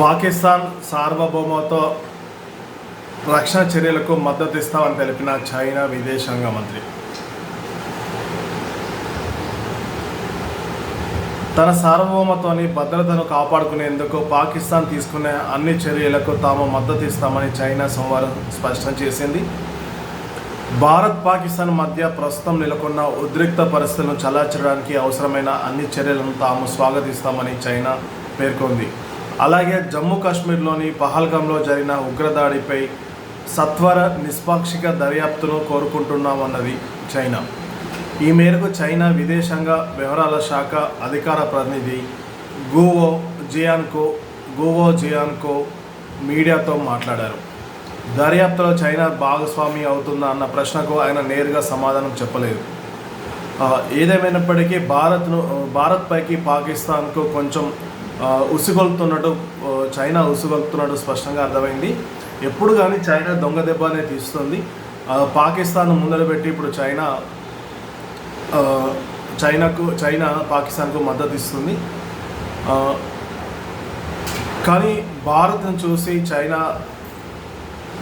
పాకిస్తాన్ సార్వభౌమతో రక్షణ చర్యలకు మద్దతు ఇస్తామని తెలిపిన చైనా విదేశాంగ మంత్రి. తన సార్వభౌమత్వాన్ని భద్రతను కాపాడుకునేందుకు పాకిస్తాన్ తీసుకునే అన్ని చర్యలకు తాము మద్దతు ఇస్తామని చైనా సోమవారం స్పష్టం చేసింది. భారత్ పాకిస్తాన్ మధ్య ప్రస్తుతం నెలకొన్న ఉద్రిక్త పరిస్థితులను చలార్చడానికి అవసరమైన అన్ని చర్యలను తాము స్వాగతిస్తామని చైనా పేర్కొంది. అలాగే జమ్మూ కాశ్మీర్లోని పహల్గాంలో జరిగిన ఉగ్రదాడిపై సత్వర నిష్పాక్షిక దర్యాప్తును కోరుకుంటున్నామన్నది చైనా. ఈ మేరకు చైనా విదేశాంగ వ్యవహారాల శాఖ అధికార ప్రతినిధి గూవో జియాన్కో గూవో జియాన్కో మీడియాతో మాట్లాడారు. దర్యాప్తులో చైనా భాగస్వామి అవుతుందా అన్న ప్రశ్నకు ఆయన నేరుగా సమాధానం చెప్పలేదు. ఏదేమైనప్పటికీ భారత్ను భారత్ పైకి పాకిస్తాన్కు కొంచెం ఆ, చైనా ఉసిగొలుతున్నట్టు స్పష్టంగా అర్థమైంది. ఎప్పుడు కానీ చైనా దొంగ దెబ్బ అనేది తీస్తుంది. పాకిస్తాన్ ముందర పెట్టి ఇప్పుడు చైనా చైనాకు చైనా పాకిస్తాన్కు మద్దతు ఇస్తుంది. కానీ భారత్ను చూసి చైనా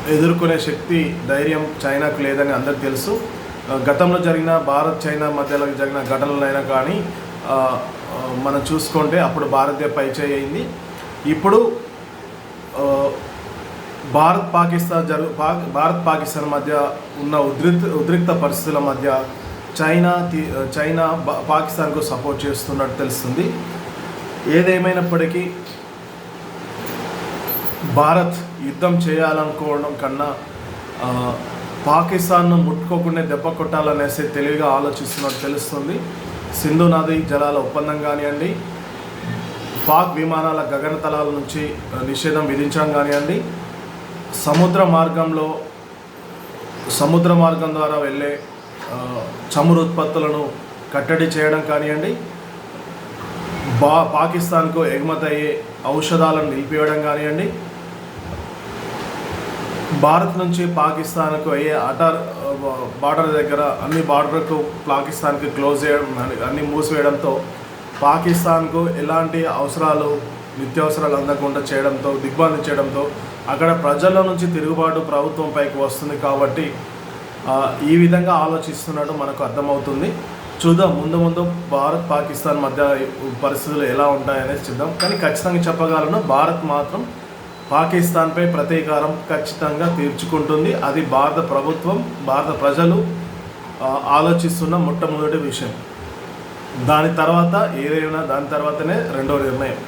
ఎదుర్కొనే శక్తి ధైర్యం చైనాకు లేదని అందరికి తెలుసు. గతంలో జరిగిన భారత్ చైనా మధ్యలో జరిగిన ఘటనలైనా కానీ మనం చూసుకుంటే అప్పుడు భారతీయ పైచేయి అయింది. ఇప్పుడు భారత్ పాకిస్తాన్ జరు భారత్ పాకిస్తాన్ మధ్య ఉన్న ఉద్రిక్త ఉద్రిక్త పరిస్థితుల మధ్య చైనా చైనా పాకిస్తాన్కు సపోర్ట్ చేస్తున్నట్టు తెలుస్తుంది. ఏదేమైనప్పటికీ భారత్ యుద్ధం చేయాలనుకోవడం కన్నా పాకిస్తాన్ను ముట్టుకోకుండా దెబ్బ కొట్టాలనేసి తెలివిగా ఆలోచిస్తున్నట్టు తెలుస్తుంది. సింధు నది జలాల ఒప్పందం కానివ్వండి పాక్ విమానాల గగనతలాల నుంచి నిషేధం విధించడం కానివ్వండి సముద్ర మార్గంలో సముద్ర మార్గం ద్వారా వెళ్ళే చమురు ఉత్పత్తులను కట్టడి చేయడం కానివ్వండి బా పాకిస్తాన్కు ఎగుమతి అయ్యే ఔషధాలను నిలిపివేయడం కానివ్వండి భారత్ నుంచి పాకిస్తాన్కు అయ్యే అటార్ బార్డర్ దగ్గర అన్ని బార్డర్కు పాకిస్తాన్కి క్లోజ్ చేయడం అన్ని- మూసివేయడంతో పాకిస్తాన్కు ఎలాంటి అవసరాలు నిత్యావసరాలు అందకుండా చేయడంతో దిగ్బంధం చేయడంతో అక్కడ ప్రజల నుంచి తిరుగుబాటు ప్రభుత్వం పైకి వస్తుంది కాబట్టి ఈ విధంగా ఆలోచిస్తున్నట్టు మనకు అర్థమవుతుంది. చూద్దాం ముందు ముందు భారత్ పాకిస్తాన్ మధ్య పరిస్థితులు ఎలా ఉంటాయనేది చూద్దాం. కానీ ఖచ్చితంగా చెప్పగలను భారత్ మాత్రం పాకిస్తాన్పై ప్రతీకారం ఖచ్చితంగా తీర్చుకుంటుంది. అది భారత ప్రభుత్వం భారత ప్రజలు ఆలోచిస్తున్న మొట్టమొదటి విషయం. దాని తర్వాత ఏదైనా దాని తర్వాతనే రెండో నిర్ణయం.